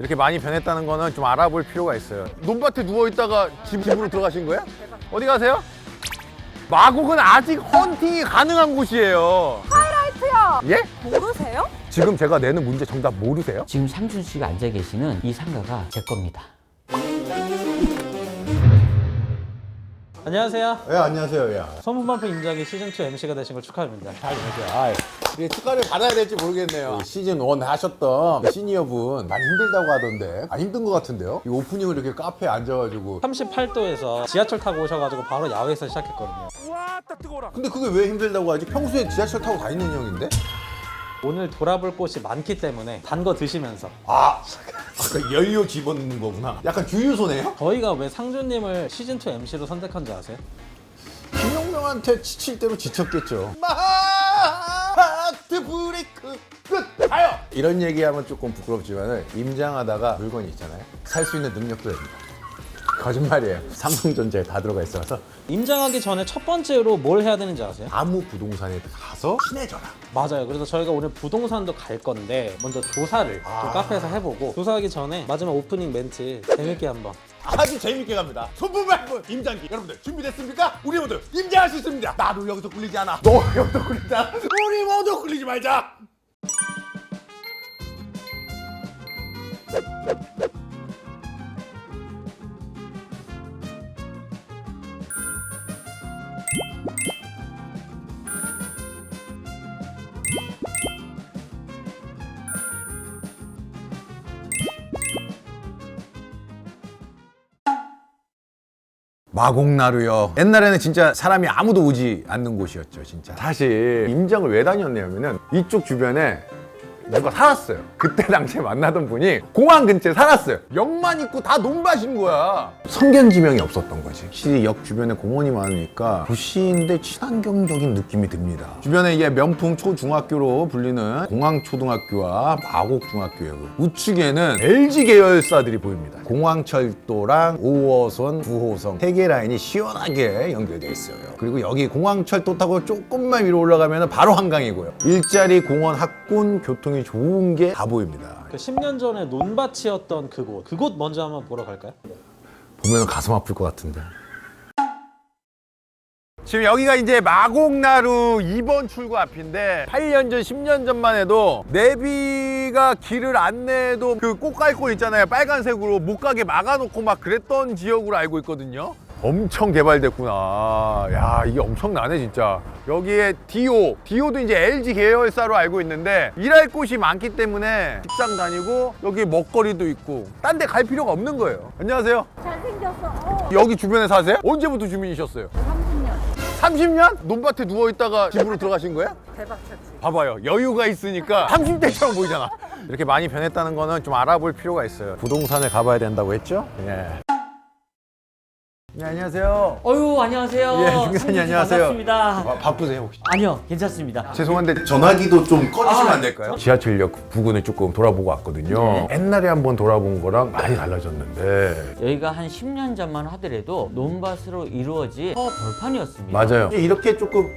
이렇게 많이 변했다는 거는 좀 알아볼 필요가 있어요. 논밭에 누워 있다가 집, 집으로 들어가신 거예요? 어디 가세요? 마곡은 아직 헌팅이 가능한 곳이에요. 하이라이트야. 예? 모르세요? 지금 제가 내는 문제 정답 모르세요? 지금 상준 씨가 앉아 계시는 이 상가가 제 겁니다. 안녕하세요. 예, 안녕하세요. 야. 소문반포 임자기 시즌2 MC가 되신 걸 축하합니다. 아, 이 게 축하를 받아야 될지 모르겠네요. 시즌 1 하셨던 시니어분 많이 힘들다고 하던데 안 힘든 것 같은데요? 이 오프닝을 이렇게 카페에 앉아가지고 38도에서 지하철 타고 오셔가지고 바로 야외에서 시작했거든요. 근데 그게 왜 힘들다고 하지? 평소에 지하철 타고 다니는 형인데? 오늘 돌아볼 곳이 많기 때문에 단 거 드시면서 아, 아까 연료 집어넣는 거구나. 약간 주유소네요? 저희가 왜 상준님을 시즌2 MC로 선택한지 아세요? 김용명한테 지칠 대로 지쳤겠죠. 하트 브레이크 끝 가요. 이런 얘기하면 조금 부끄럽지만은 임장하다가 물건이 있잖아요. 살 수 있는 능력도 됩니다. 거짓말이에요. 삼성전자에 다 들어가 있어서 임장하기 전에 첫 번째로 뭘 해야 되는지 아세요? 아무 부동산에 가서 친해져라. 맞아요. 그래서 저희가 오늘 부동산도 갈 건데 먼저 조사를 아. 좀 카페에서 해보고 조사하기 전에 마지막 오프닝 멘트 재밌게 한번 아주 재밌게 갑니다. 손부발부 임장기 여러분들 준비됐습니까? 우리 모두 임장할 수 있습니다. 나도 여기서 굴리지 않아. 너 여기서 굴리자. 우리 모두 굴리지 말자. 마곡나루요. 옛날에는 진짜 사람이 아무도 오지 않는 곳이었죠, 진짜. 사실 임장을 왜 다녔냐면은 이쪽 주변에 누가 살았어요. 그때 당시에 만나던 분이 공항 근처에 살았어요. 역만 있고 다 논밭인 거야. 성견지명이 없었던 거지. 확실히 역 주변에 공원이 많으니까 도시인데 친환경적인 느낌이 듭니다. 주변에 이게 명품 초중학교로 불리는 공항초등학교와 마곡중학교예요. 우측에는 LG 계열사들이 보입니다. 공항철도랑 5호선, 9호선 세 개 라인이 시원하게 연결되어 있어요. 그리고 여기 공항철도 타고 조금만 위로 올라가면 바로 한강이고요. 일자리, 공원, 학군, 교통이 좋은 게 다 보입니다. 그 10년 전에 논밭이었던 그곳 그곳 먼저 한번 보러 갈까요? 보면 가슴 아플 것 같은데. 지금 여기가 이제 마곡나루 2번 출구 앞인데 8년 전, 10년 전만 해도 내비가 길을 안내해도 그 꽃갈콘 있잖아요. 빨간색으로 못 가게 막아놓고 막 그랬던 지역으로 알고 있거든요. 엄청 개발됐구나. 야, 이게 엄청나네, 진짜. 여기에 디오. 디오도 이제 LG 계열사로 알고 있는데 일할 곳이 많기 때문에 직장 다니고 여기 먹거리도 있고 딴 데 갈 필요가 없는 거예요. 안녕하세요. 잘생겼어. 어. 여기 주변에 사세요? 언제부터 주민이셨어요? 30년. 30년? 논밭에 누워 있다가 집으로 들어가신 거예요? 대박 쳤지. 봐봐요. 여유가 있으니까 30대처럼 보이잖아. 이렇게 많이 변했다는 거는 좀 알아볼 필요가 있어요. 부동산에 가봐야 된다고 했죠? 예. 네, 안녕하세요. 어유 안녕하세요. 예, 중 기사님 상준 씨 안녕하세요. 반갑습니다. 아, 바쁘세요 혹시? 아니요, 괜찮습니다. 죄송한데 전화기도 좀 꺼주시면 안 될까요? 지하철역 부근을 조금 돌아보고 왔거든요. 옛날에 한번 돌아본 거랑 많이 달라졌는데 여기가 한 10년 전만 하더라도 논밭으로 이루어진 허 벌판이었습니다. 맞아요. 이렇게 조금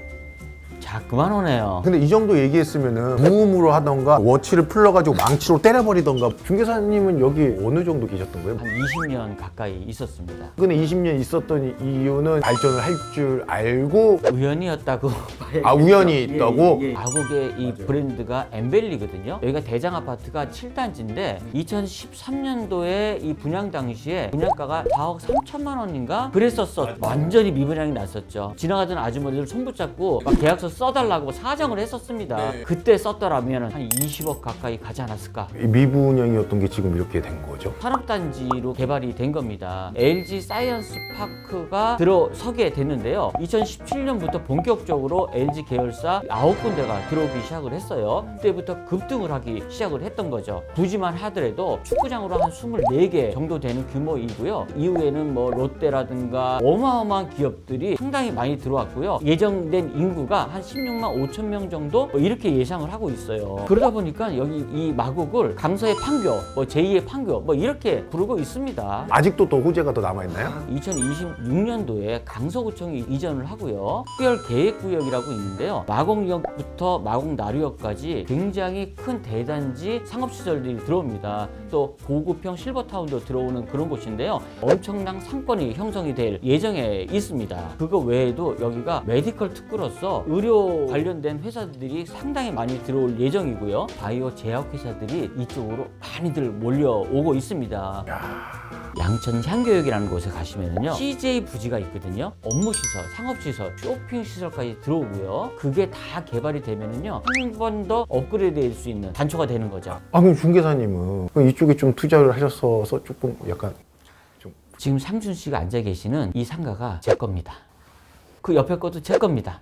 자, 그만 오네요. 근데 이 정도 얘기했으면은 무음으로 하던가 워치를 풀러가지고 망치로 때려버리던가 중개사님은 여기 어느 정도 계셨던 거예요? 한 20년 가까이 있었습니다. 근데 20년 있었던 이유는 발전을 할 줄 알고 우연이었다고 봐야겠죠. 아, 우연히 예, 있다고? 예, 예. 마곡의 이 브랜드가 엠벨리거든요. 여기가 대장 아파트가 7단지인데 2013년도에 이 분양 당시에 분양가가 4억 3천만 원인가 그랬었어. 완전히 미분양이 났었죠. 지나가던 아주머니들 손 붙잡고 막 계약서 써달라고 사정을 했었습니다. 네. 그때 썼더라면 한 20억 가까이 가지 않았을까. 이 미분양이었던 게 지금 이렇게 된 거죠. 산업단지로 개발이 된 겁니다. LG 사이언스 파크가 들어서게 됐는데요. 2017년부터 본격적으로 LG 계열사 9군데가 들어오기 시작을 했어요. 그때부터 급등을 하기 시작을 했던 거죠. 부지만 하더라도 축구장으로 한 24개 정도 되는 규모이고요. 이후에는 뭐 롯데라든가 어마어마한 기업들이 상당히 많이 들어왔고요. 예정된 인구가 한 16만 5천 명 정도 뭐 이렇게 예상을 하고 있어요. 그러다 보니까 여기 이 마곡을 강서의 판교, 뭐 제2의 판교 뭐 이렇게 부르고 있습니다. 아직도 더 호재가 더 남아있나요? 2026년도에 강서구청이 이전을 하고요. 특별 계획구역이라고 있는데요. 마곡역부터 마곡나루역까지 굉장히 큰 대단지 상업시설들이 들어옵니다. 또 고급형 실버타운도 들어오는 그런 곳인데요. 엄청난 상권이 형성이 될 예정에 있습니다. 그거 외에도 여기가 메디컬 특구로서 의료 관련된 회사들이 상당히 많이 들어올 예정이고요. 바이오 제약 회사들이 이쪽으로 많이들 몰려오고 있습니다. 양천 향교역이라는 곳에 가시면요 CJ 부지가 있거든요. 업무 시설, 상업 시설, 쇼핑 시설까지 들어오고요. 그게 다 개발이 되면은요 한 번 더 업그레이드 될 수 있는 단초가 되는 거죠. 아 그럼 중개사님은 그럼 이쪽에 좀 투자를 하셔서 조금 약간 지금 상준 씨가 앉아 계시는 이 상가가 제 겁니다. 그 옆에 것도 제 겁니다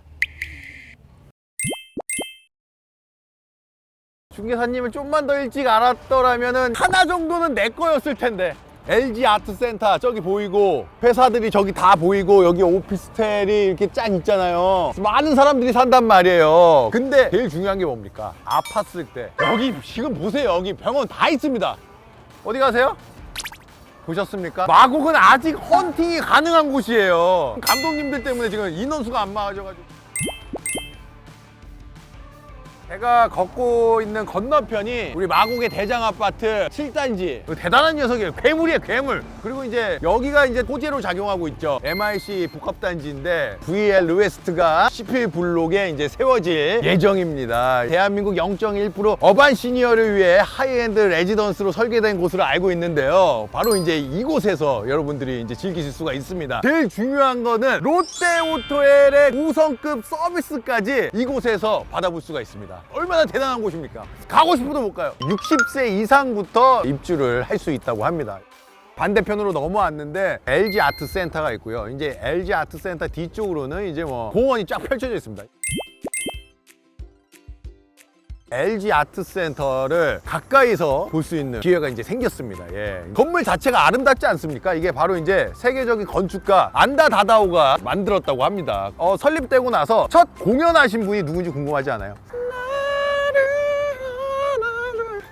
중개사님을 좀만 더 일찍 알았더라면은 하나 정도는 내 거였을 텐데. LG 아트센터 저기 보이고 회사들이 저기 다 보이고 여기 오피스텔이 이렇게 짠 있잖아요. 많은 사람들이 산단 말이에요. 근데 제일 중요한 게 뭡니까? 아팠을 때. 여기 지금 보세요. 여기 병원 다 있습니다. 어디 가세요? 보셨습니까? 마곡은 아직 헌팅이 가능한 곳이에요. 감독님들 때문에 지금 인원수가 안 맞아가지고 제가 걷고 있는 건너편이 우리 마곡의 대장 아파트 7단지. 대단한 녀석이에요. 괴물이에요 괴물. 그리고 이제 여기가 이제 호재로 작용하고 있죠. MIC 복합단지인데 VL 웨스트가 CP 블록에 이제 세워질 예정입니다. 대한민국 0.1% 어반 시니어를 위해 하이엔드 레지던스로 설계된 곳으로 알고 있는데요. 바로 이제 이곳에서 여러분들이 이제 즐기실 수가 있습니다. 제일 중요한 거는 롯데오토엘의 5성급 서비스까지 이곳에서 받아볼 수가 있습니다 얼마나 대단한 곳입니까? 가고 싶어도 못 가요. 60세 이상부터 입주를 할 수 있다고 합니다. 반대편으로 넘어왔는데 LG 아트 센터가 있고요. 이제 LG 아트 센터 뒤쪽으로는 이제 뭐 공원이 쫙 펼쳐져 있습니다. LG 아트 센터를 가까이서 볼 수 있는 기회가 이제 생겼습니다. 예. 건물 자체가 아름답지 않습니까? 이게 바로 이제 세계적인 건축가 안다 다다오가 만들었다고 합니다. 어, 설립되고 나서 첫 공연하신 분이 누군지 궁금하지 않아요?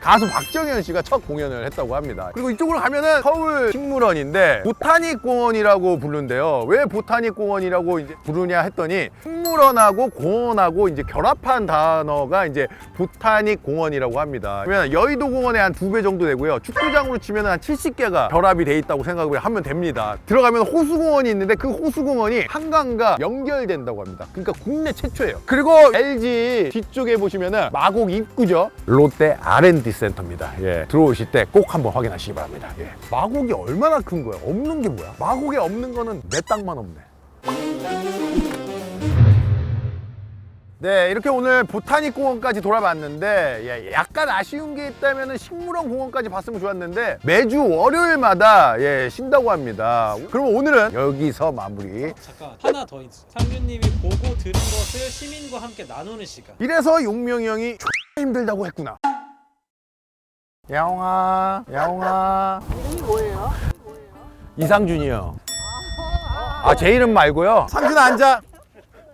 가수 박정현 씨가 첫 공연을 했다고 합니다. 그리고 이쪽으로 가면은 서울 식물원인데 보타닉 공원이라고 부르는데요. 왜 보타닉 공원이라고 이제 부르냐 했더니 식물원하고 공원하고 이제 결합한 단어가 이제 보타닉 공원이라고 합니다. 그러면 여의도 공원의 한두 배 정도 되고요. 축구장으로 치면 한 70개가 결합이 돼 있다고 생각을 하면 됩니다. 들어가면 호수공원이 있는데 그 호수공원이 한강과 연결된다고 합니다. 그러니까 국내 최초예요. 그리고 LG 뒤쪽에 보시면은 마곡 입구죠. 롯데 R&D 센터입니다. 예. 들어오실 때 꼭 한번 확인하시기 바랍니다. 예. 마곡이 얼마나 큰 거야? 없는 게 뭐야? 마곡에 없는 거는 내 땅만 없네. 네, 이렇게 오늘 보타닉 공원까지 돌아봤는데 예, 약간 아쉬운 게 있다면 식물원 공원까지 봤으면 좋았는데 매주 월요일마다 예, 쉰다고 합니다. 그럼 오늘은 여기서 마무리. 잠깐 하나 더 있어. 상준님이 보고 들은 것을 시민과 함께 나누는 시간. 이래서 용명이 형이 X 힘들다고 했구나. 야옹아, 야옹아. 이름이 뭐예요? 이상준이요. 아, 제 이름 말고요. 상준아 앉아.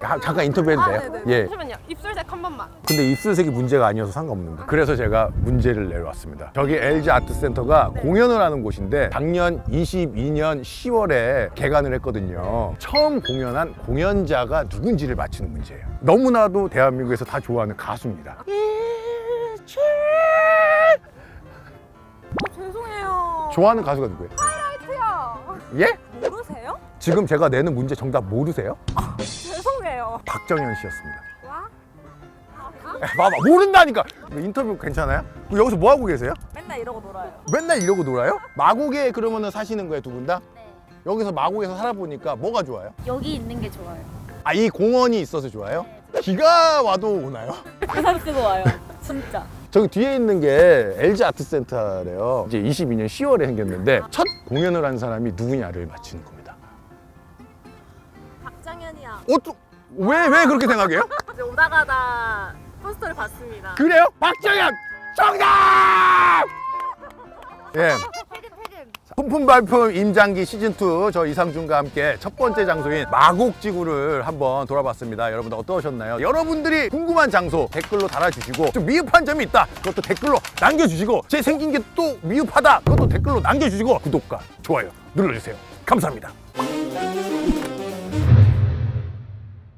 야, 잠깐 인터뷰해도 아, 돼요? 네네. 예. 잠시만요. 입술색 한 번만. 근데 입술색이 문제가 아니어서 상관없는데 그래서 제가 문제를 내려왔습니다 저기 LG 아트센터가 공연을 하는 곳인데 작년 22년 10월에 개관을 했거든요 처음 공연한 공연자가 누군지를 맞추는 문제예요 너무나도 대한민국에서 다 좋아하는 가수입니다 좋아하는 가수가 누구예요? 하이라이트야. 예? 모르세요? 지금 제가 내는 문제 정답 모르세요? 죄송해요. 박정현 씨였습니다 와? 야, 봐봐 모른다니까 인터뷰 괜찮아요? 그럼 여기서 뭐 하고 계세요? 맨날 이러고 놀아요. 맨날 이러고 놀아요? 마곡에 그러면 사시는 거예요 두 분 다? 네. 여기서 마곡에서 살아보니까 뭐가 좋아요? 여기 있는 게 좋아요. 아 이 공원이 있어서 좋아요? 비가 와도 오나요? 부산 쓰고 와요. 진짜. 저기 뒤에 있는 게 LG 아트센터래요. 이제 22년 10월에 생겼는데 첫 공연을 한 사람이 누구냐를 맞추는 겁니다. 박장현이야. 어 또 왜, 왜 그렇게 생각해요? 어제 오다 가다 포스터를 봤습니다. 그래요? 박정현! 정답! 예. 품품 발품 임장기 시즌2 저 이상준과 함께 첫 번째 장소인 마곡지구를 한번 돌아봤습니다. 여러분들 어떠셨나요? 여러분들이 궁금한 장소 댓글로 달아주시고 좀 미흡한 점이 있다. 그것도 댓글로 남겨주시고 제 생긴 게 또 미흡하다. 그것도 댓글로 남겨주시고 구독과 좋아요 눌러주세요. 감사합니다.